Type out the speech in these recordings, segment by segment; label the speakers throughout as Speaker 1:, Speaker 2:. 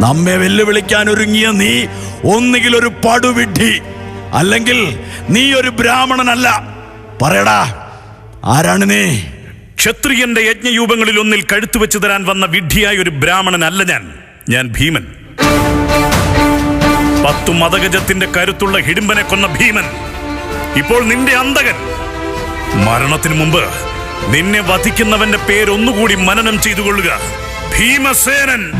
Speaker 1: നമ്മെ വെല്ലുവിളിക്കാൻ ഒരുങ്ങിയ നീ ഒന്നുകിൽ ഒരു പടുവിഡ്ഢി അല്ലെങ്കിൽ നീ ഒരു ബ്രാഹ്മണനല്ല. പറയടാ ആരാണ് നീ?
Speaker 2: ക്ഷത്രിയന്റെ യജ്ഞയൂപങ്ങളിൽ ഒന്നിൽ കഴുത്തു വെച്ചു തരാൻ വന്ന വിഡ്ഢിയായ ഒരു ബ്രാഹ്മണനല്ല ഞാൻ. ഞാൻ ഭീമൻ. പത്തു മതഗജത്തിന്റെ കരുത്തുള്ള ഹിഡിമ്പനെ കൊന്ന ഭീമൻ. ഇപ്പോൾ നിന്റെ അന്തകൻ മരണത്തിന് മുമ്പ് നിന്നെ വധിക്കുന്നവന്റെ പേരൊന്നുകൂടി മനനം ചെയ്തു കൊള്ളുക ഭീമസേനൻ.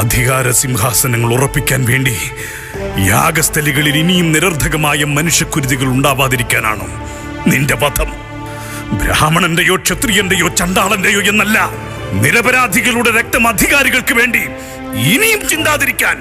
Speaker 2: അധികാര സിംഹാസനങ്ങൾ ഉറപ്പിക്കാൻ വേണ്ടി യാഗസ്ഥലികളിൽ ഇനിയും നിരർദ്ധകമായ മനുഷ്യക്കുരുതികൾ ഉണ്ടാവാതിരിക്കാനാണോ നിന്റെ വധം? ബ്രാഹ്മണന്റെയോ ക്ഷത്രിയന്റെയോ ചണ്ടാളന്റെയോ എന്നല്ല നിരപരാധികളുടെ രക്തം അധികാരികൾക്ക് വേണ്ടി ഇനിയും ചിന്താതിരിക്കാൻ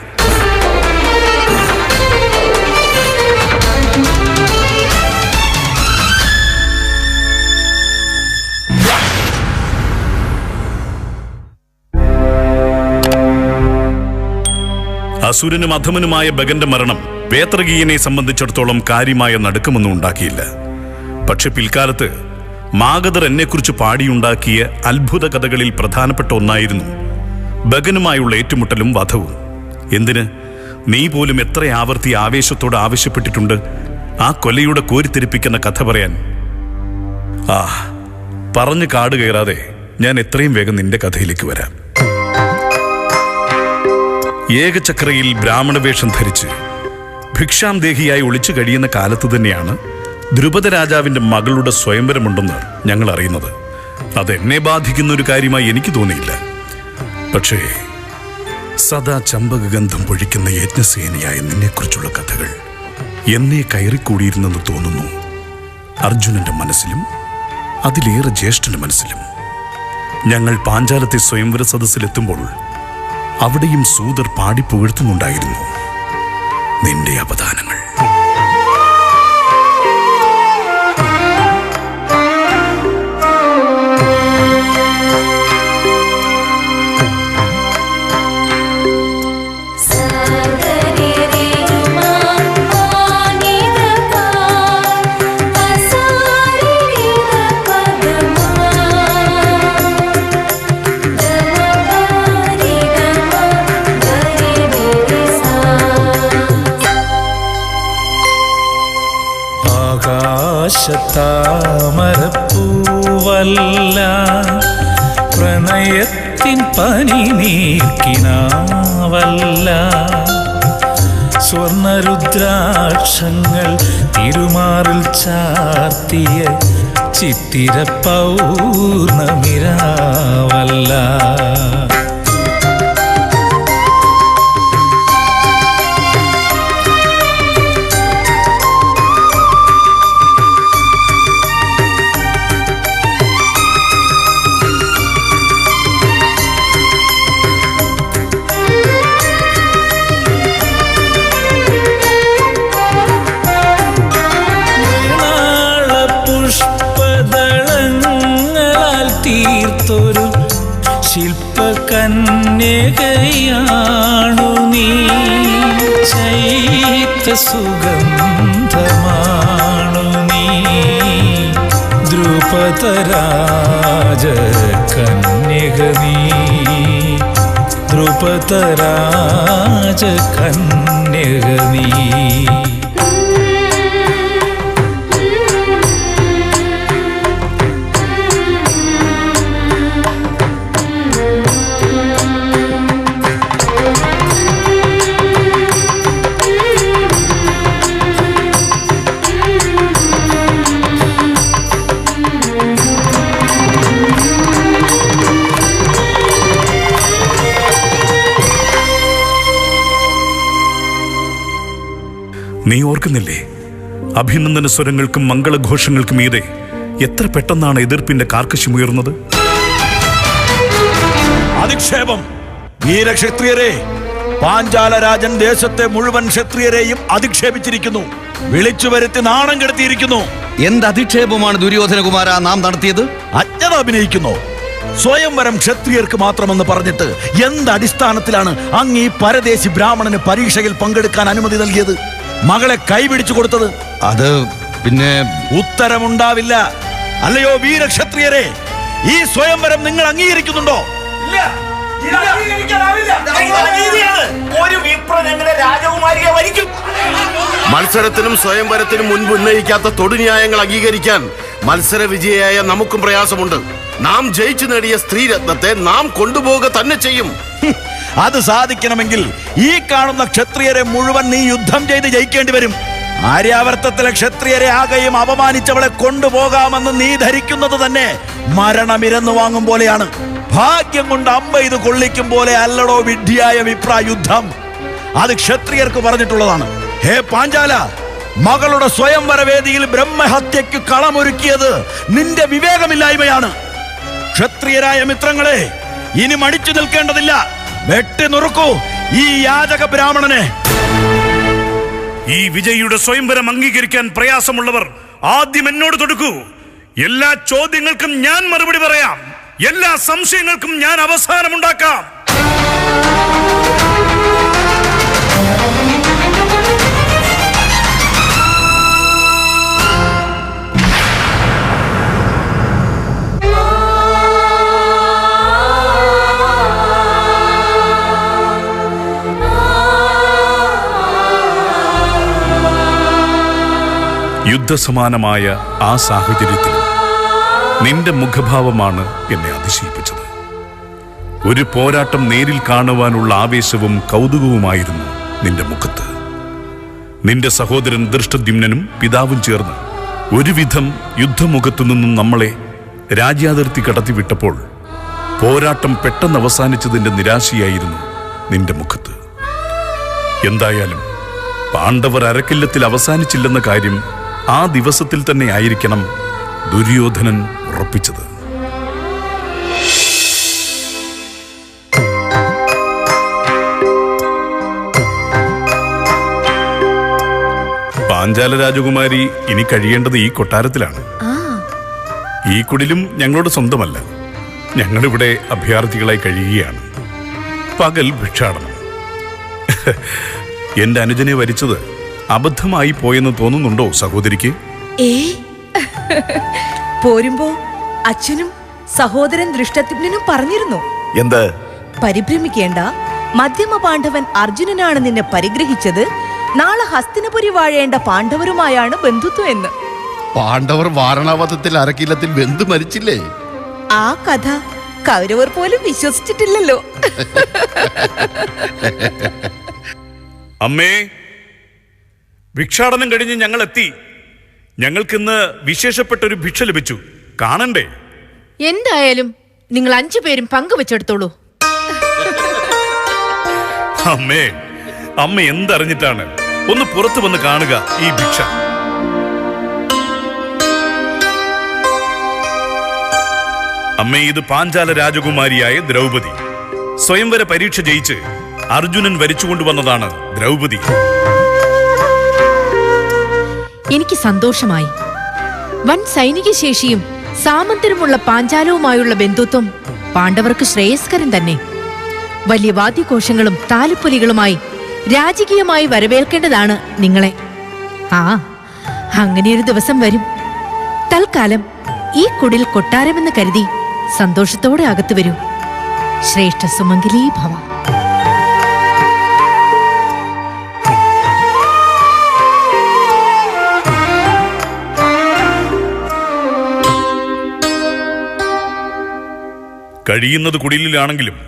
Speaker 2: അസുരനും അധമനുമായ ബഗന്റെ മരണം വേത്രകീയനെ സംബന്ധിച്ചിടത്തോളം കാര്യമായ നടുക്കമൊന്നും ഉണ്ടാക്കിയില്ല. പക്ഷെ പിൽക്കാലത്ത് മാഗധർ എന്നെക്കുറിച്ച് പാടിയുണ്ടാക്കിയ അത്ഭുത കഥകളിൽ പ്രധാനപ്പെട്ട ഒന്നായിരുന്നു ബഗനുമായുള്ള ഏറ്റുമുട്ടലും വധവും. എന്തിന്? നീ പോലും എത്ര ആവർത്തി ആവേശത്തോട് ആവശ്യപ്പെട്ടിട്ടുണ്ട്? ആ കൊലയുടെ കോരിത്തെരിപ്പിക്കുന്ന കഥ പറയാൻ. ആ പറഞ്ഞു കാട് കയറാതെ ഞാൻ എത്രയും വേഗം നിന്റെ കഥയിലേക്ക് വരാം. ഏകചക്രയിൽ ബ്രാഹ്മണവേഷം ധരിച്ച് ഭിക്ഷാം ദേഹിയായി ഒളിച്ചു കഴിയുന്ന കാലത്ത് തന്നെയാണ് ദ്രുപദ രാജാവിന്റെ മകളുടെ സ്വയംവരമുണ്ടെന്ന് ഞങ്ങൾ അറിയുന്നത്. അതെന്നെ ബാധിക്കുന്ന ഒരു കാര്യമായി എനിക്ക് തോന്നിയില്ല. പക്ഷേ സദാ ചമ്പകഗന്ധം പൊഴിക്കുന്ന യജ്ഞസേനയായ നിന്നെക്കുറിച്ചുള്ള കഥകൾ എന്നെ കയറിക്കൂടിയിരുന്നെന്ന് തോന്നുന്നു. അർജുനന്റെ മനസ്സിലും അതിലേറെ ജ്യേഷ്ഠന്റെ മനസ്സിലും. ഞങ്ങൾ പാഞ്ചാലത്തെ സ്വയംവര സദസ്സിലെത്തുമ്പോൾ അവിടെയും സൂതർ പാടി പുകഴ്ത്തുന്നുണ്ടായിരുന്നു നിന്റെ അവദാനങ്ങൾ
Speaker 3: ചിത്തിര പൗർണമിരാവല്ല. സുഗന്ധമാണു നീ ദ്രുപദരാജ കന്യക നീ ദ്രുപദരാജ കന്യക നീ
Speaker 2: നീ ഓർക്കുന്നില്ലേ? അഭിനന്ദന സ്വരങ്ങൾക്കും മംഗളഘോഷങ്ങൾക്കും മീതെ എത്ര പെട്ടെന്നാണ് എതിർപ്പിന്റെ കാർക്കശ്യമുയർന്നത്
Speaker 1: അധിക്ഷേപം. വീരക്ഷത്രിയരെ പാഞ്ചാലരാജൻ ദേശത്തെ മുഴുവൻ ക്ഷത്രിയരെയും അധിക്ഷേപിച്ചിരിക്കുന്നു. വിളിച്ചു വരുത്തി നാണം കെടുത്തിയിരിക്കുന്നു.
Speaker 4: എന്ത് അധിക്ഷേപമാണ് ദുര്യോധനകുമാര നാം നടത്തിയത്?
Speaker 1: അജ്ഞത അഭിനയിക്കുന്നു. സ്വയംവരം ക്ഷത്രിയർക്ക് മാത്രമെന്ന് പറഞ്ഞിട്ട് എന്ത് അടിസ്ഥാനത്തിലാണ് അങ്ങ് ഈ പരദേശി ബ്രാഹ്മണന് പരീക്ഷയിൽ പങ്കെടുക്കാൻ അനുമതി നൽകിയത്? മകളെ കൈപിടിച്ചു കൊടുത്തത്?
Speaker 4: അത് പിന്നെ
Speaker 1: ഉത്തരമുണ്ടാവില്ല. അല്ലയോ വീരക്ഷത്രിയരെ ഈ സ്വയംവരം നിങ്ങൾ അംഗീകരിക്കുന്നുണ്ടോ?
Speaker 5: ഒരു വിപ്രൻ എങ്ങനെ രാജകുമാരിയെ വരിക്കും
Speaker 6: മത്സരത്തിനും സ്വയംവരത്തിനും മുൻപ് ഉന്നയിക്കാത്ത തൊടുന്യായങ്ങൾ അംഗീകരിക്കാൻ മത്സര വിജയായ നമുക്കും പ്രയാസമുണ്ട്. നാം ജയിച്ചു നേടിയ സ്ത്രീരത്നത്തെ നാം കൊണ്ടുപോവുക തന്നെ ചെയ്യും.
Speaker 1: അത് സാധിക്കണമെങ്കിൽ ഈ കാണുന്ന ക്ഷത്രിയരെ മുഴുവൻ നീ യുദ്ധം ചെയ്ത് ജയിക്കേണ്ടി വരും. ആര്യാവർത്തത്തിലെ ക്ഷത്രിയരെ ആകെയും അപമാനിച്ചവളെ കൊണ്ടുപോകാമെന്ന് നീ ധരിക്കുന്നത് തന്നെ മരണമിരന്നു വാങ്ങും പോലെയാണ്. ഭാഗ്യം കൊണ്ട് അമ്പ ഇത് കൊള്ളിക്കും പോലെ അല്ലടോ വിഡ്ഢിയായ വിപ്ര യുദ്ധം. അത് ക്ഷത്രിയർക്ക് പറഞ്ഞിട്ടുള്ളതാണ്. ഹേ പാഞ്ചാല മകളുടെ സ്വയംവരവേദിയിൽ ബ്രഹ്മഹത്യക്ക് കളമൊരുക്കിയത് നിന്റെ വിവേകമില്ലായ്മയാണ്. ക്ഷത്രിയരായ മിത്രങ്ങളെ ഇനി മടിച്ചു നിൽക്കേണ്ടതില്ല. വെട്ടി നുറുക്കൂ ഈ യാചക ബ്രാഹ്മണനെ.
Speaker 2: ഈ വിജയിയുടെ സ്വയംവരം അംഗീകരിക്കാൻ പ്രയാസമുള്ളവർ ആദ്യം എന്നോട് തൊടുക്കൂ. എല്ലാ ചോദ്യങ്ങൾക്കും ഞാൻ മറുപടി പറയാം. എല്ലാ സംശയങ്ങൾക്കും ഞാൻ അവസാനമുണ്ടാക്കാം. യുദ്ധസമാനമായ ആ സാഹചര്യത്തിൽ നിന്റെ മുഖഭാവമാണ് എന്നെ അതിശയിപ്പിച്ചത്. ഒരു പോരാട്ടം നേരിൽ കാണുവാനുള്ള ആവേശവും കൗതുകവുമായിരുന്നു നിന്റെ മുഖത്ത്. നിന്റെ സഹോദരൻ ദൃഷ്ടദ്യുമ്നും പിതാവും ചേർന്ന് ഒരുവിധം യുദ്ധമുഖത്തു നിന്നും നമ്മളെ രാജ്യാതിർത്തി കടത്തിവിട്ടപ്പോൾ പോരാട്ടം പെട്ടെന്ന് അവസാനിച്ചതിന്റെ നിരാശയായിരുന്നു നിന്റെ മുഖത്ത്. എന്തായാലും പാണ്ഡവർ അരക്കില്ലത്തിൽ അവസാനിച്ചില്ലെന്ന കാര്യം ആ ദിവസത്തിൽ തന്നെ ആയിരിക്കണം ദുര്യോധനൻ ഉറപ്പിച്ചത്. പാഞ്ചാല രാജകുമാരി ഇനി കഴിയേണ്ടത് ഈ കൊട്ടാരത്തിലാണ്. ഈ കുടിലും ഞങ്ങളുടെ സ്വന്തമല്ല. ഞങ്ങളിവിടെ അഭയാർത്ഥികളായി കഴിയുകയാണ്. പകൽ ഭിക്ഷാടനം. എന്റെ അനുജനെ വരിച്ചത് അബദ്ധമായി പോയെന്ന് തോന്നുന്നുണ്ടോ സഹോദരിക്ക്?
Speaker 7: ഏ? പോരുമ്പോ അച്ഛനും സഹോദരൻ ദൃഷ്ടത്തിനും പറഞ്ഞിരുന്നു.
Speaker 1: എന്ത്?
Speaker 7: പരിഭ്രമിക്കേണ്ട. മധ്യമ പാണ്ഡവൻ അർജുനനാണ് നിന്നെ പരിഗ്രഹിച്ചത്. നാളെ ഹസ്തിനപുരി വാഴേണ്ട പാണ്ഡവരുമായാണ് ബന്ധുത്വം എന്ന്
Speaker 6: പാണ്ഡവർ വാരണാവതത്തിൽ അരക്കില്ലത്തിൽ ബന്ധു മരിച്ചില്ലേ?
Speaker 7: ആ കഥ കൗരവർ പോലും വിശ്വസിച്ചിട്ടില്ലല്ലോ.
Speaker 2: അമ്മേ ഭിക്ഷാടനം കഴിഞ്ഞ് ഞങ്ങൾ എത്തി ഞങ്ങൾക്കിന്ന് വിശേഷപ്പെട്ട ഒരു ഭിക്ഷ ലഭിച്ചു. കാണണ്ടേ?
Speaker 8: എന്തായാലും നിങ്ങൾ അഞ്ചു പേരും പങ്കുവെച്ചെടുത്തോളൂ.
Speaker 2: അമ്മേ അമ്മ എന്തറിഞ്ഞിട്ടാണ്? ഒന്ന് പുറത്തു വന്ന് കാണുക ഈ ഭിക്ഷ. അമ്മ ഇത് പാഞ്ചാല രാജകുമാരിയായ ദ്രൗപദി. സ്വയംവര പരീക്ഷ ജയിച്ച് അർജുനൻ വരിച്ചുകൊണ്ടുവന്നതാണ് ദ്രൗപദി.
Speaker 8: എനിക്ക് സന്തോഷമായി. വൻ സൈനിക ശേഷിയും സാമന്തരമുള്ള പാഞ്ചാലവുമായുള്ള ബന്ധുത്വം പാണ്ഡവർക്ക് ശ്രേയസ്കരം തന്നെ. വലിയ വാദ്യഘോഷങ്ങളും താലപ്പൊലികളുമായി രാജകീയമായി വരവേൽക്കേണ്ടതാണ് നിങ്ങളെ. ആ അങ്ങനെയൊരു ദിവസം വരും. തൽക്കാലം ഈ കുടിൽ കൊട്ടാരമെന്ന് കരുതി സന്തോഷത്തോടെ അകത്തു വരൂ. ശ്രേഷ്ഠ സുമംഗലീ ഭവ
Speaker 2: കഴിയുന്നത് കുടിലിലാണെങ്കിലും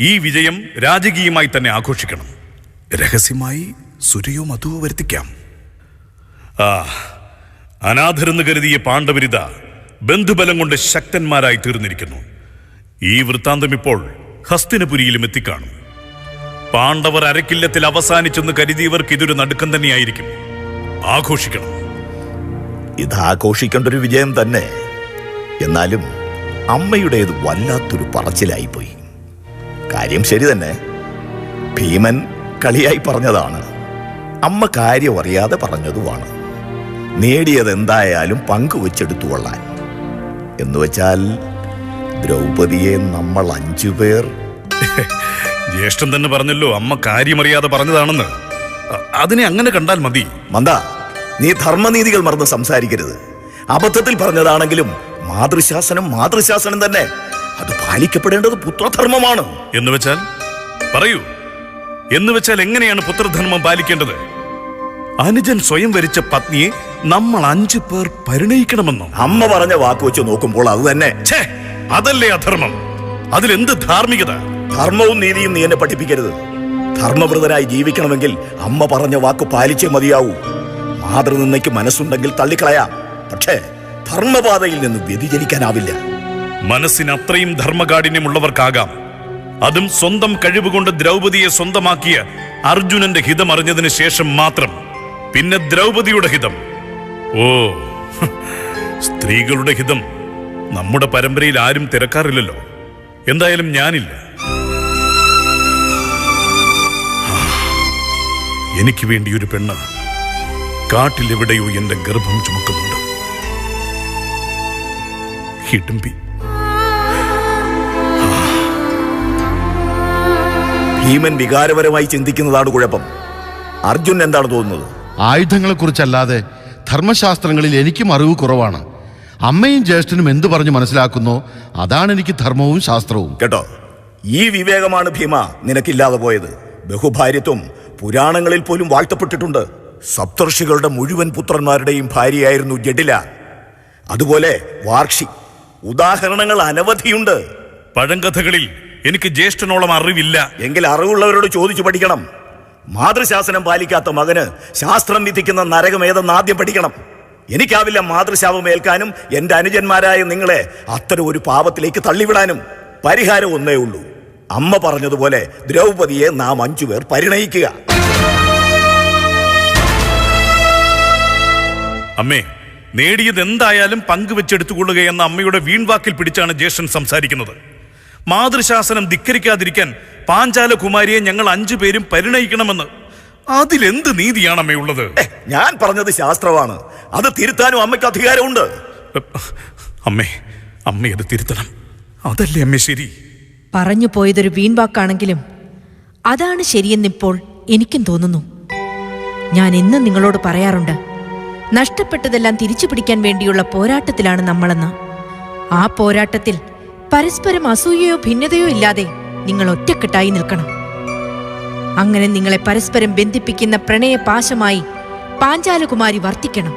Speaker 2: ഈ വിജയം രാജകീയമായി തന്നെ ആഘോഷിക്കണം. രഹസ്യമായി സുരയോ മധുവോ വരുത്തിക്കാം. ആ അനാഥരെന്ന് കരുതിയ പാണ്ഡവരിത ബന്ധുബലം കൊണ്ട് ശക്തന്മാരായി തീർന്നിരിക്കുന്നു. ഈ വൃത്താന്തം ഇപ്പോൾ ഹസ്തിനപുരിയിലും എത്തിക്കാണും. പാണ്ഡവർ അരക്കില്ലത്തിൽ അവസാനിച്ചെന്ന് കരുതിയവർക്ക് ഇതൊരു നടുക്കം തന്നെയായിരിക്കും. ആഘോഷിക്കണം.
Speaker 9: ഇത് ആഘോഷിക്കേണ്ട ഒരു വിജയം തന്നെ. എന്നാലും അമ്മയുടേത് വല്ലാത്തൊരു പറച്ചിലായിപ്പോയി. കാര്യം ശരി തന്നെ. ഭീമൻ കളിയായി പറഞ്ഞതാണ്. അമ്മ കാര്യം അറിയാതെ പറഞ്ഞതുമാണ്. നേടിയത് എന്തായാലും പങ്കുവെച്ചെടുത്തു കൊള്ളാൻ. എന്നുവെച്ചാൽ ദ്രൗപദിയെ നമ്മൾ അഞ്ചു പേർ.
Speaker 2: ജ്യേഷ്ഠൻ തന്നെ പറഞ്ഞല്ലോ അമ്മ കാര്യമറിയാതെ പറഞ്ഞതാണെന്ന്. അതിനെ അങ്ങനെ കണ്ടാൽ മതി.
Speaker 9: മന്ദ നീ ധർമ്മനീതികൾ മറന്ന് സംസാരിക്കരുത്. അബദ്ധത്തിൽ പറഞ്ഞതാണെങ്കിലും മാതൃശാസനം മാതൃശാസനം തന്നെ. അത് പാലിക്കപ്പെടേണ്ടത് പുത്രധർമ്മമാണ്.
Speaker 2: എന്ന് വെച്ചാൽ പറയൂ എന്ന് വെച്ചാൽ എങ്ങനെയാണ് പുത്രധർമ്മം പാലിക്കേണ്ടത്? അനുജൻ സ്വയം വരിച്ച പത്നിയെ നമ്മൾ അഞ്ചു പേർ പരിണയിക്കണമെന്നോ?
Speaker 9: അമ്മ പറഞ്ഞ വാക്ക് വെച്ച് നോക്കുമ്പോൾ അത് തന്നെ.
Speaker 2: അതല്ലേ അധർമ്മം? അതിലെന്ത് ധാർമ്മികത?
Speaker 9: ധർമ്മവും നീതിയും നീ എന്നെ പഠിപ്പിക്കരുത്. ധർമ്മവ്രതനായി ജീവിക്കണമെങ്കിൽ അമ്മ പറഞ്ഞ വാക്ക് പാലിച്ചേ മതിയാവൂ. മാതൃനിന്ദയ്ക്ക് മനസ്സുണ്ടെങ്കിൽ തള്ളിക്കളയാ. പക്ഷേ ധർമ്മപാതയിൽ നിന്ന് വ്യതിചലിക്കാനാവില്ല.
Speaker 2: മനസ്സിന് അത്രയും ധർമ്മകാഠിന്യമുള്ളവർക്കാകാം. അതും സ്വന്തം കഴിവുകൊണ്ട് ദ്രൗപതിയെ സ്വന്തമാക്കിയ അർജുനന്റെ ഹിതം അറിഞ്ഞതിന് ശേഷം മാത്രം. പിന്നെ ദ്രൗപതിയുടെ ഹിതം. ഓ സ്ത്രീകളുടെ ഹിതം. നമ്മുടെ പരമ്പരയിൽ ആരും തിരക്കാറില്ലല്ലോ. എന്തായാലും ഞാനില്ല. എനിക്ക് ഒരു പെണ്ണ്. കാട്ടിലെവിടെയോ എന്റെ ഗർഭം ചുമക്കുന്നുണ്ട്. ഹിഡംബി
Speaker 9: ഭീമൻ വികാരപരമായി ചിന്തിക്കുന്നതാണ് കുഴപ്പം. അർജുൻ എന്താണ് തോന്നുന്നത്?
Speaker 10: ആയുധങ്ങളെ കുറിച്ചല്ലാതെ ധർമ്മശാസ്ത്രങ്ങളിൽ എനിക്കും അറിവ് കുറവാണ്. അമ്മയും ജ്യേഷ്ഠനും എന്തു പറഞ്ഞു മനസ്സിലാക്കുന്നോ അതാണ് എനിക്ക് ധർമ്മവും ശാസ്ത്രവും.
Speaker 9: കേട്ടോ? ഈ വിവേകമാണ് ഭീമ നിനക്കില്ലാതെ പോയത്. ബഹുഭാര്യത്വം പുരാണങ്ങളിൽ പോലും വാഴ്ത്തപ്പെട്ടിട്ടുണ്ട്. സപ്തർഷികളുടെ മുഴുവൻ പുത്രന്മാരുടെയും ഭാര്യയായിരുന്നു ജഡില. അതുപോലെ വാർഷി. ഉദാഹരണങ്ങൾ അനവധിയുണ്ട്.
Speaker 2: പഴങ്കഥകളിൽ എനിക്ക് ജ്യേഷ്ഠനോളം അറിവില്ല.
Speaker 9: എങ്കിൽ അറിവുള്ളവരോട് ചോദിച്ചു പഠിക്കണം. മാതൃശാസനം പാലിക്കാത്ത മകന് ശാസ്ത്രം വിധിക്കുന്ന നരകം ഏതെന്ന് ആദ്യം പഠിക്കണം. എനിക്കാവില്ല മാതൃശാപം ഏൽക്കാനും എന്റെ അനുജന്മാരായ നിങ്ങളെ അത്തരം ഒരു പാപത്തിലേക്ക് തള്ളിവിടാനും. പരിഹാരം ഒന്നേ ഉള്ളൂ. അമ്മ പറഞ്ഞതുപോലെ ദ്രൗപതിയെ നാം അഞ്ചുപേർ പരിണയിക്കുക.
Speaker 2: അമ്മേ നേടിയത് എന്തായാലും പങ്കുവെച്ചെടുത്തുകൊള്ളുക എന്ന അമ്മയുടെ വീൺവാക്കിൽ പിടിച്ചാണ് ജേഷൻ സംസാരിക്കുന്നത്. മാതൃശാസനം ധിക്കരിക്കാതിരിക്കാൻ പാഞ്ചാലകുമാരിയെ ഞങ്ങൾ അഞ്ചു പേരും പരിണയിക്കണമെന്ന്. അതിലെന്ത് നീതിയാണ് അമ്മയുള്ളത്?
Speaker 9: ഞാൻ പറഞ്ഞത് ശാസ്ത്രമാണ് അത് തിരുത്താനും അമ്മയ്ക്ക് അധികാരമുണ്ട്.
Speaker 2: അമ്മേ അമ്മ അത് തിരുത്തണം. അതല്ലേ അമ്മേ ശരി?
Speaker 8: പറഞ്ഞു പോയതൊരു വീൺവാക്കാണെങ്കിലും അതാണ് ശരിയെന്നിപ്പോൾ എനിക്കും തോന്നുന്നു. ഞാൻ എന്നും നിങ്ങളോട് പറയാറുണ്ട് നഷ്ടപ്പെട്ടതെല്ലാം തിരിച്ചു പിടിക്കാൻ വേണ്ടിയുള്ള പോരാട്ടത്തിലാണ് നമ്മളെന്ന്. ആ പോരാട്ടത്തിൽ പരസ്പരം അസൂയയോ ഭിന്നതയോ ഇല്ലാതെ നിങ്ങൾ ഒറ്റക്കെട്ടായി നിൽക്കണം. അങ്ങനെ നിങ്ങളെ പരസ്പരം ബന്ധിപ്പിക്കുന്ന പ്രണയപാശമായി പാഞ്ചാലകുമാരി വർത്തിക്കണം.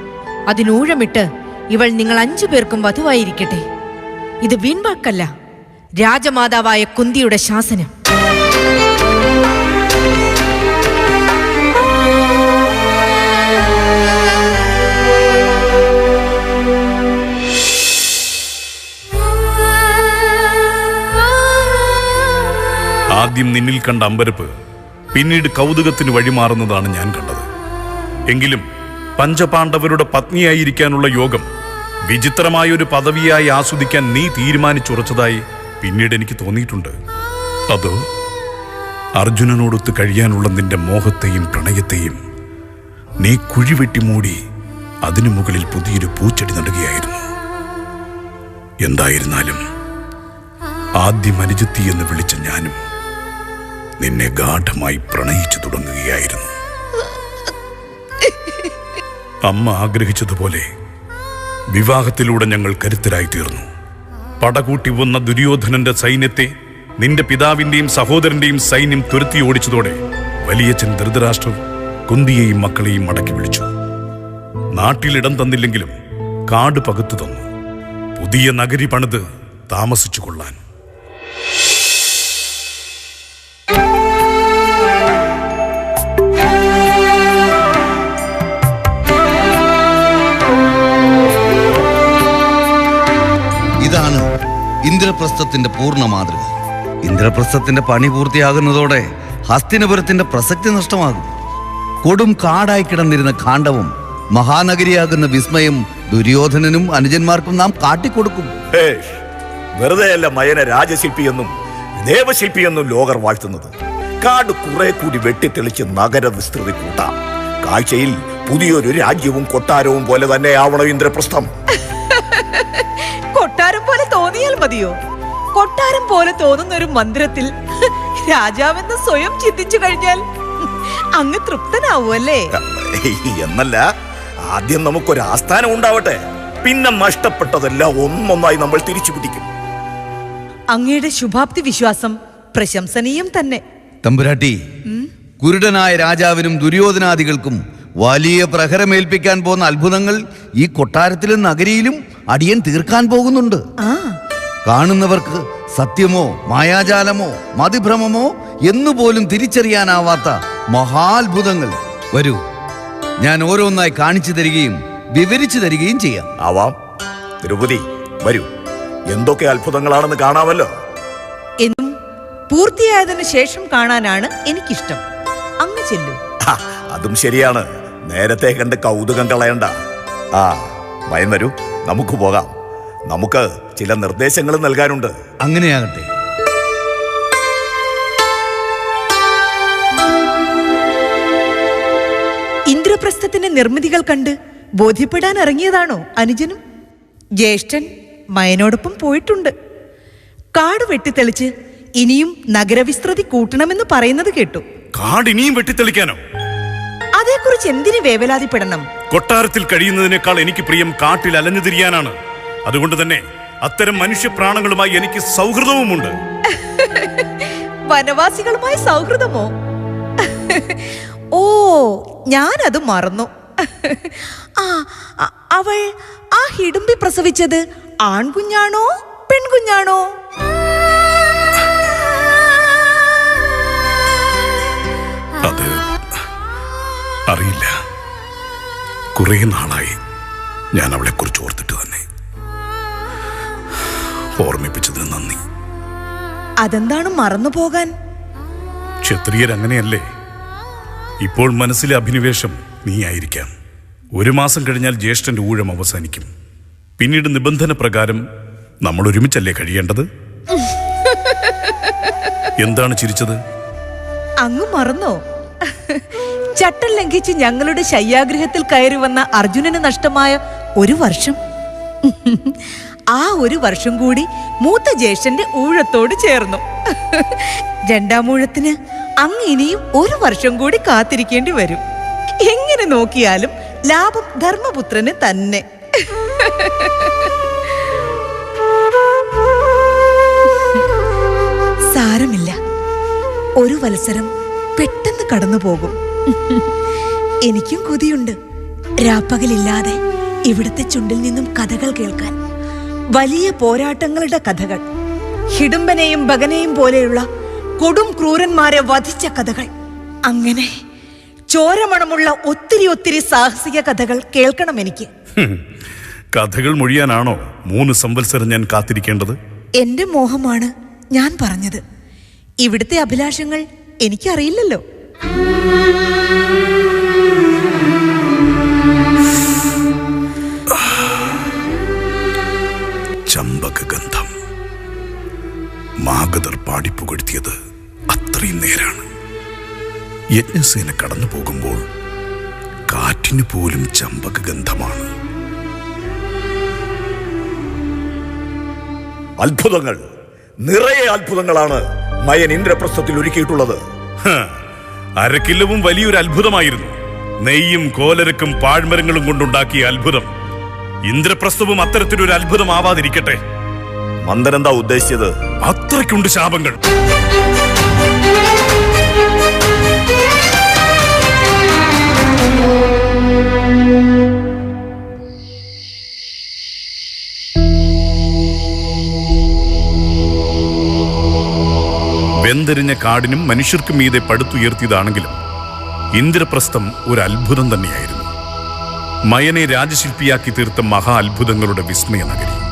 Speaker 8: അതിനൂഴമിട്ട് ഇവൾ നിങ്ങൾ അഞ്ചു പേർക്കും വധുവായിരിക്കട്ടെ. ഇത് വീൺവാക്കല്ല രാജമാതാവായ കുന്തിയുടെ ശാസനം.
Speaker 2: ആദ്യം നിന്നിൽ കണ്ട അമ്പരപ്പ് പിന്നീട് കൗതുകത്തിന് വഴിമാറുന്നതാണ് ഞാൻ കണ്ടത്. എങ്കിലും പഞ്ചപാണ്ഡവരുടെ പത്നിയായിരിക്കാനുള്ള യോഗം വിചിത്രമായ ഒരു പദവിയായി ആസ്വദിക്കാൻ നീ തീരുമാനിച്ചുറച്ചതായി പിന്നീട് എനിക്ക് തോന്നിയിട്ടുണ്ട്. അതോ അർജുനനോടൊത്ത് കഴിയാനുള്ള നിന്റെ മോഹത്തെയും പ്രണയത്തെയും നീ കുഴിവെട്ടി മൂടി അതിനു മുകളിൽ പുതിയൊരു പൂച്ചെടി നടുകയായിരുന്നു. എന്തായിരുന്നാലും ആദ്യം അനുജത്തി എന്ന് വിളിച്ച ഞാനും നിന്നെ ഗാഠമായി പ്രണയിച്ചു തുടങ്ങുകയായിരുന്നു. അമ്മ ആഗ്രഹിച്ചതുപോലെ വിവാഹത്തിലൂടെ ഞങ്ങൾ കരുത്തരായി തീർന്നു പടകൂട്ടി വന്ന ദുര്യോധനന്റെ സൈന്യത്തെ നിന്റെ പിതാവിന്റെയും സഹോദരന്റെയും സൈന്യം തുരത്തി ഓടിച്ചതോടെ വലിയച്ഛൻ ധൃതരാഷ്ട്രർ കുന്തിയെയും മക്കളെയും മടക്കി വിളിച്ചു. നാട്ടിലിടം തന്നില്ലെങ്കിലും കാട് പകുത്തു തന്നു. പുതിയ നഗരി പണിത് താമസിച്ചു കൊള്ളാൻ.
Speaker 4: ഇന്ദ്രപ്രസ്ഥത്തിന്റെ പൂർണ മാതൃക. ഇന്ദ്രപ്രസ്ഥത്തിന്റെ പണി പൂർത്തിയാകുന്നതോടെ ഹസ്തിനപുരത്തിന്റെ പ്രസക്തി നഷ്ടമാകും. കൊടും കാടായി കിടന്നിരുന്ന കാണ്ഡവും മഹാനഗരിയാകുന്ന വിസ്മയം ദുര്യോധനനും അനുജന്മാർക്കും നാം കാട്ടിക്കൊടുക്കും.
Speaker 9: വെറുതെയല്ല മയനെ രാജശില്പിയെന്നും ദേവശില്പിയെന്നും ലോകർ വാഴ്ത്തുന്നത്. കാട് കുറെ കൂടി വെട്ടിത്തെളിച്ച് നഗര വിസ്തൃതി കൂട്ടാം. കാഴ്ചയിൽ പുതിയൊരു രാജ്യവും കൊട്ടാരവും പോലെ തന്നെ ആവണം ഇന്ദ്രപ്രസ്ഥം.
Speaker 7: കൊട്ടാരം പോലെ തോന്നിയാൽ മതിയോ? കൊട്ടാരം പോലെ തോന്നുന്ന ഒരു മന്ദിരത്തിൽ രാജാവെന്ന് സ്വയം ചിന്തിച്ചു കഴിഞ്ഞാൽ അങ്ങ് തൃപ്തനാവൂ അല്ലേ
Speaker 9: എന്നല്ല. ആദ്യം നമുക്കൊരു ആസ്ഥാനം ഉണ്ടാവട്ടെ. പിന്നെ നഷ്ടപ്പെട്ടതെല്ലാം ഒന്നൊന്നായി നമ്മൾ തിരിച്ചു പിടിക്കും.
Speaker 7: അങ്ങയുടെ ശുഭാപ്തി വിശ്വാസം പ്രശംസനീയം തന്നെ.
Speaker 4: തമ്പുരാട്ടി കുരുടനായ രാജാവിനും ദുര്യോധനാദികൾക്കും വലിയ പ്രഹരമേൽപ്പിക്കാൻ പോകുന്ന അത്ഭുതങ്ങൾ ഈ കൊട്ടാരത്തിലും നഗരിയിലും അടിയൻ തീർക്കാൻ പോകുന്നുണ്ട്.
Speaker 7: ആ
Speaker 4: കാണുന്നവർക്ക് സത്യമോ മായാജാലമോ മതിഭ്രമമോ എന്നുപോലും തിരിച്ചറിയാനാവാത്ത മഹാത്ഭുതങ്ങൾ വരൂ. ഞാൻ ഓരോന്നായി കാണിച്ചു തരികയും വിവരിച്ചു തരികയും ചെയ്യാം.
Speaker 9: ആവാം. തിരുപതി വരൂ. എന്തൊക്കെ അത്ഭുതങ്ങളാണെന്ന് കാണാമല്ലോ.
Speaker 7: എന്നും പൂർത്തിയായതിനു ശേഷം കാണാനാണ് എനിക്കിഷ്ടം. അങ്ങ് ചെല്ലൂ.
Speaker 9: അതും ശരിയാണ്. നേരത്തെ കണ്ട് കൗതുകം കളയണ്ട. ആ ഭയം വരൂ. നമുക്ക് പോകാം. നമുക്ക് ചില നിർദ്ദേശങ്ങൾ നൽകാനുണ്ട്.
Speaker 4: അങ്ങനെയാകട്ടെ.
Speaker 7: ഇന്ദ്രപ്രസ്ഥത്തിന്റെ നിർമ്മിതികൾ കണ്ട് ബോധ്യപ്പെടാൻ ഇറങ്ങിയതാണോ അനുജനും? ജ്യേഷ്ഠൻ മയനോടൊപ്പം പോയിട്ടുണ്ട്. കാട് വെട്ടിത്തെളിച്ച് ഇനിയും നഗരവിസ്തൃതി കൂട്ടണമെന്ന് പറയുന്നത് കേട്ടു.
Speaker 2: കാട് ഇനിയും വെട്ടിത്തെളിക്കാനോ?
Speaker 7: അതേക്കുറിച്ച് എന്തിനു വേവലാതിപ്പെടണം?
Speaker 2: കൊട്ടാരത്തിൽ കഴിയുന്നതിനേക്കാൾ എനിക്ക് പ്രിയം കാട്ടിൽ അലഞ്ഞു തിരിയാനാണ്. അതുകൊണ്ട് തന്നെ അത്തരം മനുഷ്യപ്രാണങ്ങളുമായി എനിക്ക് സൗഹൃദവുമുണ്ട്.
Speaker 7: വനവാസികളുമായി സൗഹൃദമോ? ഓ ഞാനത് മറന്നു. ആ അവൾ ആ ഹിഡുമ്പി പ്രസവിച്ചത് ആൺകുഞ്ഞാണോ പെൺകുഞ്ഞാണോ?
Speaker 2: അത് അറിയില്ല. കുറെ നാളായി ഞാൻ അവളെ കുറിച്ച് ഓർത്തിട്ട് തന്നെ ഓർമ്മിപ്പിച്ചതിന് നന്ദി.
Speaker 7: അതെന്താണ് മറന്നു പോകാൻ?
Speaker 2: ക്ഷത്രിയർ അങ്ങനെയല്ലേ? ഇപ്പോൾ മനസ്സിലെ അഭിനിവേശം നീ ആയിരിക്കാം ഒരു മാസം കഴിഞ്ഞാൽ ജ്യേഷ്ഠന്റെ ഊഴം അവസാനിക്കും. പിന്നീട് നിബന്ധന പ്രകാരം നമ്മൾ ഒരുമിച്ചല്ലേ കഴിയേണ്ടത്? എന്താണ് ചിരിച്ചത്?
Speaker 7: അങ്ങ് മറന്നോ? ചട്ടം ലംഘിച്ച് ഞങ്ങളുടെ ശയ്യാഗ്രഹത്തിൽ കയറി വന്ന അർജുനന് നഷ്ടമായ ഒരു വർഷം. ആ ഒരു വർഷം കൂടി മൂത്ത ജ്യേഷ്ഠന്റെ ഊഴത്തോട് ചേർന്നു. രണ്ടാം ഊഴത്തിന് അങ്ങ് ഇനിയും ഒരു വർഷം കൂടി കാത്തിരിക്കേണ്ടി വരും. എങ്ങനെ നോക്കിയാലും ലാഭം ധർമ്മപുത്രന് തന്നെ. സാരമില്ല. ഒരു വത്സരം പെട്ടെന്ന് കടന്നു പോകും. എനിക്കും കൊതിയുണ്ട്. രാപ്പകലില്ലാതെ ഇവിടുത്തെ ചുണ്ടിൽ നിന്നും കഥകൾ കേൾക്കാൻ. വലിയ പോരാട്ടങ്ങളുടെ കഥകൾ. ഹിഡുംബനെയും ബഗനെയും പോലെയുള്ള കൊടും ക്രൂരന്മാരെ വധിച്ച കഥകൾ. അങ്ങനെ ചോരമണമുള്ള ഒത്തിരി ഒത്തിരി സാഹസിക കഥകൾ കേൾക്കണം എനിക്ക്.
Speaker 2: കഥകൾ മൊഴിയാനാണോ മൂന്ന് സംവത്സരം ഞാൻ കാത്തിരിക്കേണ്ടത്?
Speaker 7: എന്റെ മോഹമാണ് ഞാൻ പറഞ്ഞത്. ഇവിടുത്തെ അഭിലാഷങ്ങൾ എനിക്കറിയില്ലല്ലോ.
Speaker 2: മാഗതർ പാടിപ്പുകഴ്ത്തിയത് അത്രയും നേരാണ്. യജ്ഞസേന കടന്നു പോകുമ്പോൾ കാറ്റിനു പോലും ചമ്പക ഗന്ധമാണ്.
Speaker 9: അത്ഭുതങ്ങൾ. നിറയെ അത്ഭുതങ്ങളാണ് മയൻ ഇന്ദ്രപ്രസ്ഥത്തിൽ ഒരുക്കിയിട്ടുള്ളത്.
Speaker 2: ഹ, അരക്കില്ലവും വലിയൊരു അത്ഭുതമായിരുന്നു. നെയ്യും കോലരക്കും പാഴ്മരങ്ങളും കൊണ്ടുണ്ടാക്കിയ അത്ഭുതം. ഇന്ദ്രപ്രസ്ഥവും അത്തരത്തിലൊരു അത്ഭുതമാവാതിരിക്കട്ടെ
Speaker 9: മന്ദൻ എന്താ ഉദ്ദേശിച്ചത്?
Speaker 2: അത്രയ്ക്കുണ്ട് ശാപങ്ങൾ. വെന്തെരിഞ്ഞ കാടിനും മനുഷ്യർക്കും മീതെ പടുത്തുയർത്തിയതാണെങ്കിലും ഇന്ദ്രപ്രസ്ഥം ഒരു അത്ഭുതം തന്നെയായിരുന്നു. മയനെ രാജശില്പിയാക്കി തീർത്ത മഹാ അത്ഭുതങ്ങളുടെ വിസ്മയ നഗരി.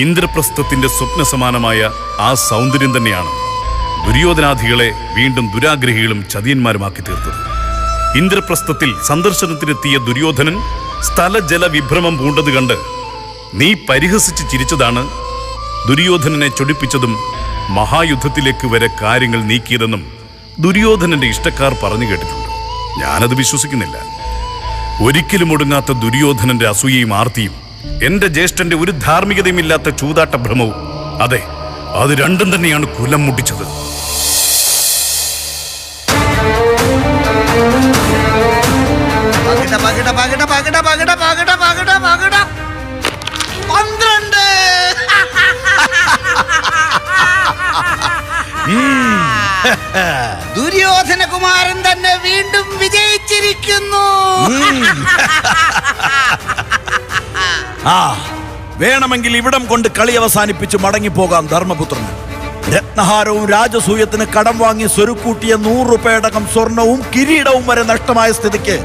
Speaker 2: ഇന്ദ്രപ്രസ്ഥത്തിന്റെ സ്വപ്ന സമാനമായ ആ സൗന്ദര്യം തന്നെയാണ് ദുര്യോധനാധികളെ വീണ്ടും ദുരാഗ്രഹികളും ചതിയന്മാരുമാക്കി തീർത്തത്. ഇന്ദ്രപ്രസ്ഥത്തിൽ സന്ദർശനത്തിനെത്തിയ ദുര്യോധനൻ സ്ഥലജല വിഭ്രമം പൂണ്ടത് കണ്ട് നീ പരിഹസിച്ച് ചിരിച്ചതാണ്. ദുര്യോധനനെ ചൊടിപ്പിച്ചതും മഹായുദ്ധത്തിലേക്ക് വരെ കാര്യങ്ങൾ നീക്കിയതെന്നും ദുര്യോധനന്റെ ഇഷ്ടക്കാർ പറഞ്ഞു കേട്ടിട്ടുണ്ട്. ഞാനത് വിശ്വസിക്കുന്നില്ല. ഒരിക്കലും ഒടുങ്ങാത്ത ദുര്യോധനന്റെ അസൂയയും ആർത്തിയും എന്റെ ജ്യേഷ്ഠന്റെ ഒരു ധാർമ്മികതയുമില്ലാത്ത ചൂതാട്ട ഭ്രമവും. അതെ അത് രണ്ടും തന്നെയാണ് കുലം മുട്ടിച്ചത്.
Speaker 4: ദുര്യോധന കുമാരൻ തന്നെ വീണ്ടും വിജയിച്ചിരിക്കുന്നു.
Speaker 1: ആ വേണമെങ്കിൽ ഇവിടം കൊണ്ട് കളി അവസാനിപ്പിച്ച് മടങ്ങിപ്പോകാം ധർമ്മപുത്രന്. രത്നഹാരവും രാജസൂയത്തിന് കടം വാങ്ങി സ്വരുക്കൂട്ടിയ നൂറ് രൂപയടക്കം സ്വർണവും കിരീടവും വരെ നഷ്ടമായ സ്ഥിതിക്ക്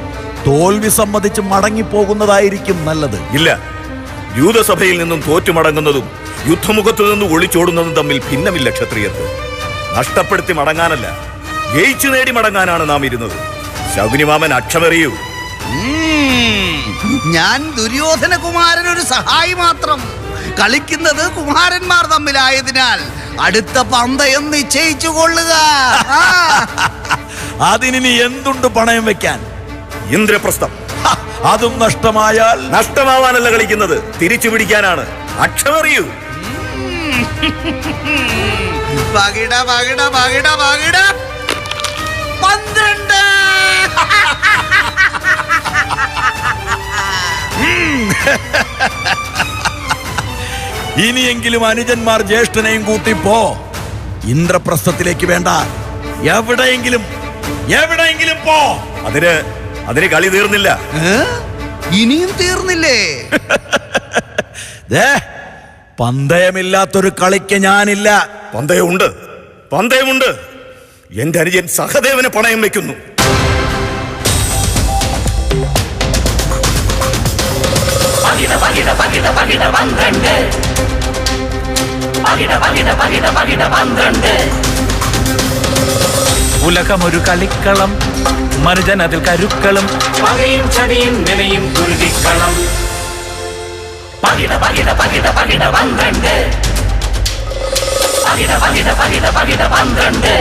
Speaker 1: തോൽവി സമ്മതിച്ച് മടങ്ങിപ്പോകുന്നതായിരിക്കും നല്ലത്.
Speaker 9: ഇല്ല. യൂതസഭയിൽ നിന്നും തോറ്റു മടങ്ങുന്നതും യുദ്ധമുഖത്തു നിന്ന് ഒളിച്ചോടുന്നതും തമ്മിൽ ഭിന്നമില്ല ക്ഷത്രിയർക്ക്. നഷ്ടപ്പെടുത്തി മടങ്ങാനല്ല ജയിച്ചു നേടി മടങ്ങാനാണ് നാം ഇരുന്നത്. ശകുനിമാമൻ അക്ഷമറിയൂ.
Speaker 4: ഞാൻ ദുര്യോധന കുമാരൻ ഒരു സഹായി മാത്രം. കളിക്കുന്നത് കുമാരന്മാർ തമ്മിലായതിനാൽ അടുത്ത പന്തയം നിശ്ചയിച്ചു കൊള്ളുക. ആ.
Speaker 1: അതിനി എന്തുണ്ട് പണയം വെക്കാൻ?
Speaker 9: ഇന്ദ്രപ്രസ്ഥം.
Speaker 1: അതും നഷ്ടമായാൽ?
Speaker 9: നഷ്ടമാവാനല്ല കളിക്കുന്നത്. തിരിച്ചു പിടിക്കാനാണ്. അക്ഷമറിയൂ.
Speaker 4: പകിട പകിട പകിട പകിട. പന്ത്രണ്ട്.
Speaker 1: ഇനിയെങ്കിലും അനുജന്മാർ ജ്യേഷ്ഠനെയും കൂട്ടി പോ. ഇന്ദ്രപ്രസ്ഥത്തിലേക്ക് വേണ്ട. എവിടെയെങ്കിലും എവിടെയെങ്കിലും പോ.
Speaker 9: അതിന് അതിന് കളി തീർന്നില്ല.
Speaker 4: ഇനിയും തീർന്നില്ലേ?
Speaker 1: ദേ പന്തയമില്ലാത്തൊരു കളിക്ക് ഞാനില്ല.
Speaker 9: പന്തയമുണ്ട്. പന്തയമുണ്ട്. എന്റെ അനുജൻ സഹദേവനെ പണയം വെക്കുന്നു
Speaker 3: ഉലകമൊരു കളിക്കളം മനുജൻ അതിൽ കരുക്കളും പകയും ചതിയും നിലയും കുരുതിക്കളം പകിട പകിട പകിട പകിട പന്ത്രണ്ട് പകിട പകിട പകിട പകിട പന്ത്രണ്ട്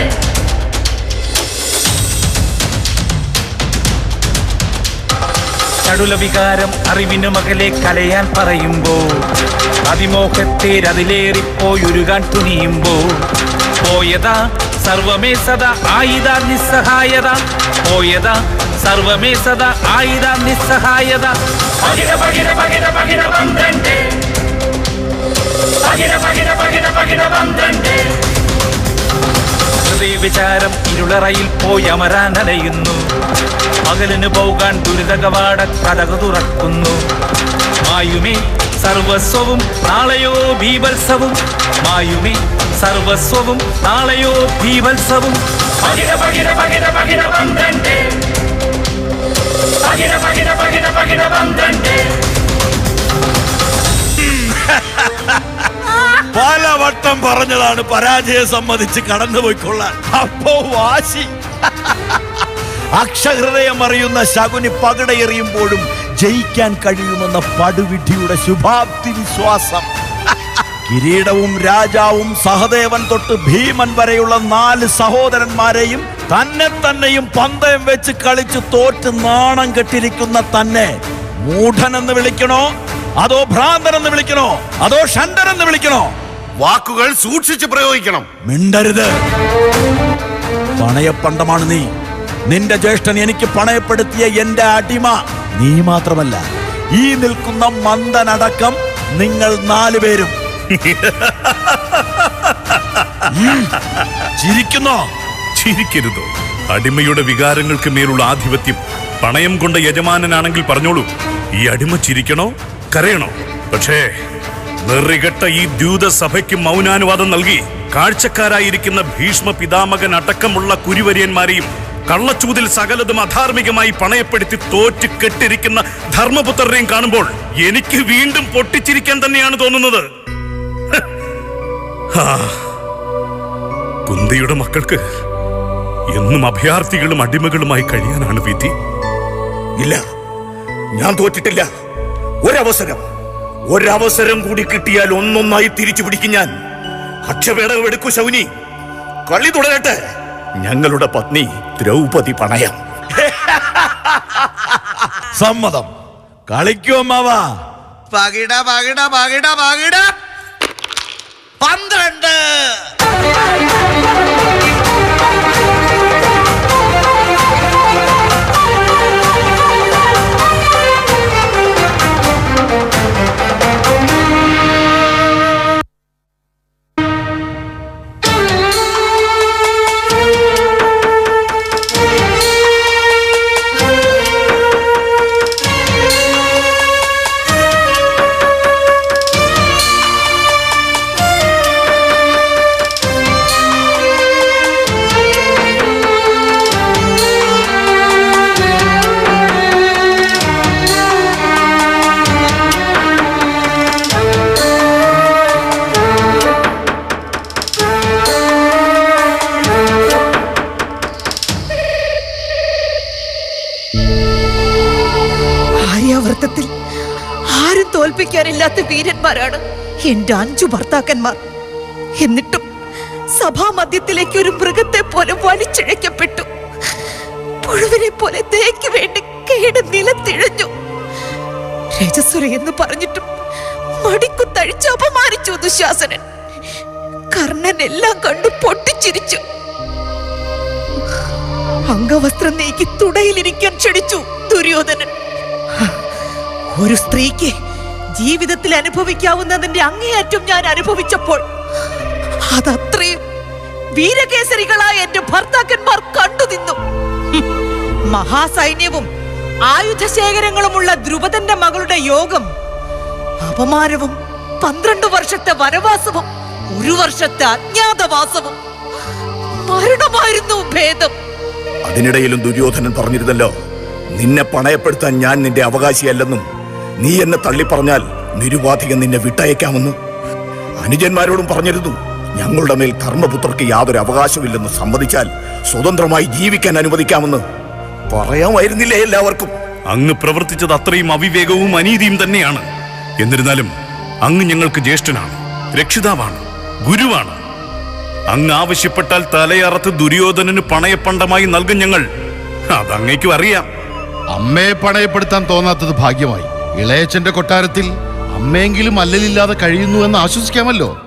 Speaker 3: ചടുല വികാരം അറിവിനു മകലെ കലയാൻ പറയുമ്പോൾ അതിമോഹത്തേരതിലേറിപ്പോയുരുകാൻ തുനിയുമ്പോൾ പോയതാ സർവമേ സദാ ആയിത നിസ്സഹായത പോയതാ സർവമേ സദാ ആയിത നിസ്സഹായത. ഹൃദയ വിചാരം ഇരുളറയിൽ പോയി അമരാൻ അലയുന്നു. പകലിന് പോകാൻ ദുരിതകവാട കഥക തുറക്കുന്നു. മായുമേ സർവസ്വവും നാളെയോ ഭീവത്സവും. മായുമേ സർവസ്വവും നാളെയോ ഭീവത്സവും. പന്ത്രണ്ട്
Speaker 1: പലവട്ടം പറഞ്ഞതാണ് പരാജയം സമ്മതിച്ച് കടന്നുപോയിക്കൊള്ളാൻ. അപ്പോ വാശി. അക്ഷഹൃദയം അറിയുന്ന ശകുനി പകിടയെറിയുമ്പോഴും ജയിക്കാൻ കഴിയുമെന്ന പടുവിധിയുടെ ശുഭാപ്തി വിശ്വാസം. കിരീടവും രാജാവും സഹദേവൻ തൊട്ട് ഭീമൻ വരെയുള്ള നാല് സഹോദരന്മാരെയും തന്നെ തന്നെയും പന്തയം വെച്ച് കളിച്ച് തോറ്റ് നാണം കെട്ടിരിക്കുന്ന തന്നെ മൂഢനെന്ന് വിളിക്കണോ? അതോ ഭ്രാന്തനെന്ന് വിളിക്കണോ? അതോ ഷണ്ടനെന്ന് വിളിക്കണോ?
Speaker 6: വാക്കുകൾ സൂക്ഷിച്ച് പ്രയോഗിക്കണം.
Speaker 1: മിണ്ടരുത്. പണയപ്പണ്ടമാണ് നീ. നിന്റെ ജ്യേഷ്ഠൻ എനിക്ക് പണയപ്പെടുത്തിയ എന്റെ അടിമ നീ മാത്രമല്ല ഈ നിൽക്കുന്ന മന്ദനടക്കം നിങ്ങൾ നാലു പേരും ചിരിക്കുന്നോ?
Speaker 2: ചിരിക്കരുതോ. അടിമയുടെ വികാരങ്ങൾക്ക് മേലുള്ള ആധിപത്യം പണയം കൊണ്ട യജമാനനാണെങ്കിൽ പറഞ്ഞോളൂ ഈ അടിമ ചിരിക്കണോ? കരയണോ? പക്ഷേ നെറികെട്ട ഈ ദ്യൂതസഭയ്ക്ക് മൗനാനുവാദം നൽകി കാഴ്ചക്കാരായിരിക്കുന്ന ഭീഷ്മ പിതാമകൻ അടക്കമുള്ള കുരുവര്യന്മാരെയും കള്ളച്ചൂതിൽ സകലതും അധാർമികമായി പണയപ്പെടുത്തി തോറ്റ് കെട്ടിരിക്കുന്ന ധർമ്മപുത്രരെയും കാണുമ്പോൾ എനിക്ക് വീണ്ടും പൊട്ടിച്ചിരിക്കാൻ തന്നെയാണ് തോന്നുന്നത്. കുന്തിയുടെ മക്കൾക്ക് എന്നും അഭയാർത്ഥികളും അടിമകളുമായി കഴിയാനാണ് വിധി.
Speaker 9: ഇല്ല. ഞാൻ തോറ്റിട്ടില്ല. ഒരവസരം. ഒരവസരം കൂടി കിട്ടിയാൽ ഒന്നൊന്നായി തിരിച്ചു പിടിക്കും ഞാൻ. അക്ഷപേടകം എടുക്കൂ ശൗനി. കളി തുടരട്ടെ. ഞങ്ങളുടെ പത്നി ദ്രൗപതി പണയം
Speaker 1: സമ്മതം. കളിക്കൂ അമ്മാവാ.
Speaker 4: പകിട പകിട പകിട പകിട. പന്ത്രണ്ട്.
Speaker 7: തോൽപ്പിക്കാനില്ലാത്ത വീരന്മാരാണ് എന്റെ അഞ്ചു ഭർത്താക്കന്മാർ. എന്നിട്ടും സഭാമധ്യത്തിലേക്ക് ഒരു മൃഗത്തെ പോലെ വലിച്ചിഴക്കപ്പെട്ടു പുഴുവിനെ പോലെ തേക്ക് വേണ്ടി കേട് നിലത്തിഴഞ്ഞു. രജസ്വര എന്ന് പറഞ്ഞിട്ടും മടിക്കുത്തഴിച്ച് അപമാനിച്ചു ദുശാസനൻ കർണൻ എല്ലാം കണ്ടു പൊട്ടിച്ചിരിച്ചു. അംഗവസ്ത്രം നീക്കി തുടയിലിരിക്കാൻ ക്ഷണിച്ചു ദുര്യോധനൻ. ഒരു സ്ത്രീക്ക് ജീവിതത്തിൽ അനുഭവിക്കാവുന്നതിന്റെ അങ്ങേയറ്റം ഞാൻ അനുഭവിച്ചപ്പോൾ അതത്രയും വീരകേസരികളായ എന്റെ ഭർത്താക്കന്മാർ കണ്ടു നിന്നു. മഹാസൈന്യവും ആയുധശേഖരങ്ങളുമുള്ള ദ്രുപദന്റെ മകളുടെ യോഗം അപമാനവും പന്ത്രണ്ട് വർഷത്തെ വനവാസവും ഒരു വർഷത്തെ അജ്ഞാതവാസവും മരണമായിരുന്നു ഭേദം
Speaker 9: അതിനിടയിലും ദുര്യോധനൻ പറഞ്ഞിരുന്നല്ലോ നിന്നെ പണയപ്പെടുത്താൻ ഞാൻ നിന്റെ അവകാശിയല്ലെന്നും നീ എന്നെ തള്ളിപ്പറഞ്ഞാൽ നിരുപാധികം നിന്നെ വിട്ടയക്കാമെന്ന് അനുജന്മാരോടും പറഞ്ഞിരുന്നു. ഞങ്ങളുടെ മേൽ ധർമ്മപുത്രർക്ക് യാതൊരു അവകാശമില്ലെന്ന് സമ്മതിച്ചാൽ സ്വതന്ത്രമായി ജീവിക്കാൻ അനുവദിക്കാമെന്ന് പറയാമായിരുന്നില്ലേ എല്ലാവർക്കും?
Speaker 2: അങ്ങ് പ്രവർത്തിച്ചത് അത്രയും അവിവേകവും അനീതിയും തന്നെയാണ്. എന്നിരുന്നാലും അങ്ങ് ഞങ്ങൾക്ക് ജ്യേഷ്ഠനാണ് രക്ഷിതാവാണ് ഗുരുവാണ്. അങ്ങ് ആവശ്യപ്പെട്ടാൽ തലയറത്ത് ദുര്യോധനന് പണയപ്പണ്ടമായി നൽകും ഞങ്ങൾ. അതങ്ങയ്ക്കും അറിയാം.
Speaker 10: അമ്മയെ പണയപ്പെടുത്താൻ തോന്നാത്തത് ഭാഗ്യമായി. ഇളയച്ചന്റെ കൊട്ടാരത്തിൽ അമ്മയെങ്കിലും അല്ലലില്ലാതെ കഴിയുന്നു എന്ന് ആശ്വസിക്കാമല്ലോ.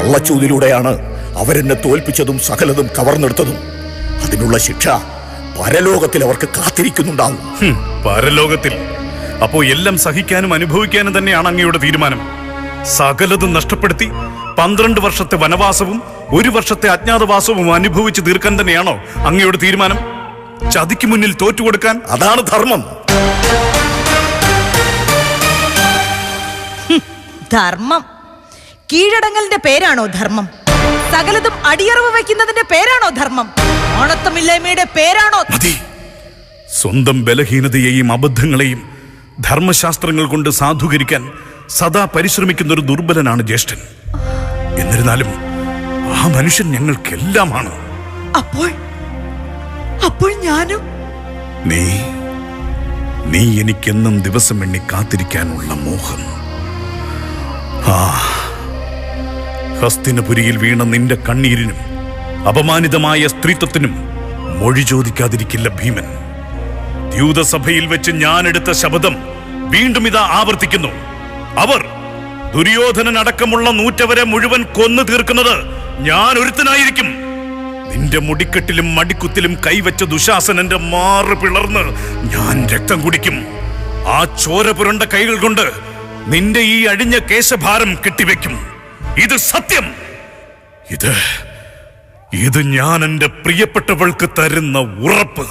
Speaker 9: കള്ളച്ചൂതിലൂടെയാണ് അവരെന്നെ തോൽപ്പിച്ചതും സകലതും കവർന്നെടുത്തതും. അതിനുള്ള ശിക്ഷ പരലോകത്തിൽ അവർക്ക് കാത്തിരിക്കുന്നുണ്ടാവും.
Speaker 2: പരലോകത്തിൽ. അപ്പോ എല്ലാം സഹിക്കാനും അനുഭവിക്കാനും തന്നെയാണ് അങ്ങയുടെ തീരുമാനം. സകലതും നഷ്ടപ്പെടുത്തി പന്ത്രണ്ട് വർഷത്തെ വനവാസവും ഒരു വർഷത്തെ അജ്ഞാതവാസവും അനുഭവിച്ച് തീർക്കാൻ തന്നെയാണോ അങ്ങയുടെ തീരുമാനം? ചതിക്ക് മുന്നിൽ തോറ്റുകൊടുക്കാൻ
Speaker 9: അതാണ് ധർമ്മം.
Speaker 7: ധർമ്മം. കീഴടങ്ങലിന്റെ പേരാണോ ധർമ്മം? സകലതും അടിയറവ് വെക്കുന്നതിന്റെ പേരാണോ ധർമ്മം? ഓണത്തമില്ലായ്മയുടെ പേരാണോ
Speaker 2: മതി. സ്വന്തം ബലഹീനതയെയും അബദ്ധങ്ങളെയും ധർമ്മശാസ്ത്രങ്ങൾ കൊണ്ട് സാധൂകരിക്കാൻ സദാ പരിശ്രമിക്കുന്ന ഒരു ദുർബലനാണ് ജ്യേഷ്ഠൻ. എന്നിരുന്നാലും ആ മനുഷ്യൻ ഞങ്ങൾക്കെല്ലാമാണ്.
Speaker 7: അപ്പോൾ അപ്പോൾ ഞാനും
Speaker 2: നീ നീ എനിക്കെന്നും ദിവസം എണ്ണി കാത്തിരിക്കാനുള്ള മോഹം. ആ ഹസ്തിനപുരിയിൽ വീണ നിന്റെ കണ്ണീരിനും അപമാനിതമായ സ്ത്രീത്വത്തിനും മൊഴി ചോദിക്കാതിരിക്കില്ല ഭീമൻ. ദ്യൂതസഭയിൽ വെച്ച് ഞാനെടുത്ത ശബ്ദം വീണ്ടും ഇതാ ആവർത്തിക്കുന്നു. അവർ ദുര്യോധനൻ അടക്കമുള്ള നൂറ്റവരെ മുഴുവൻ കൊന്നു തീർക്കുന്നത് ഞാൻ ഒരുത്തനായിരിക്കും. നിന്റെ മുടിക്കെട്ടിലും മടിക്കുത്തിലും കൈവച്ച ദുശാസനന്റെ മാറ് പിളർന്ന് ഞാൻ രക്തം കുടിക്കും. ആ ചോര പുരണ്ട കൈകൾ കൊണ്ട് നിന്റെ ഈ അഴിഞ്ഞ കേശഭാരം കെട്ടിവെക്കും. ഇത് സത്യം. ഇത് ഇത് ഞാൻ എന്റെ പ്രിയപ്പെട്ടവൾക്ക് തരുന്ന ഉറപ്പ്.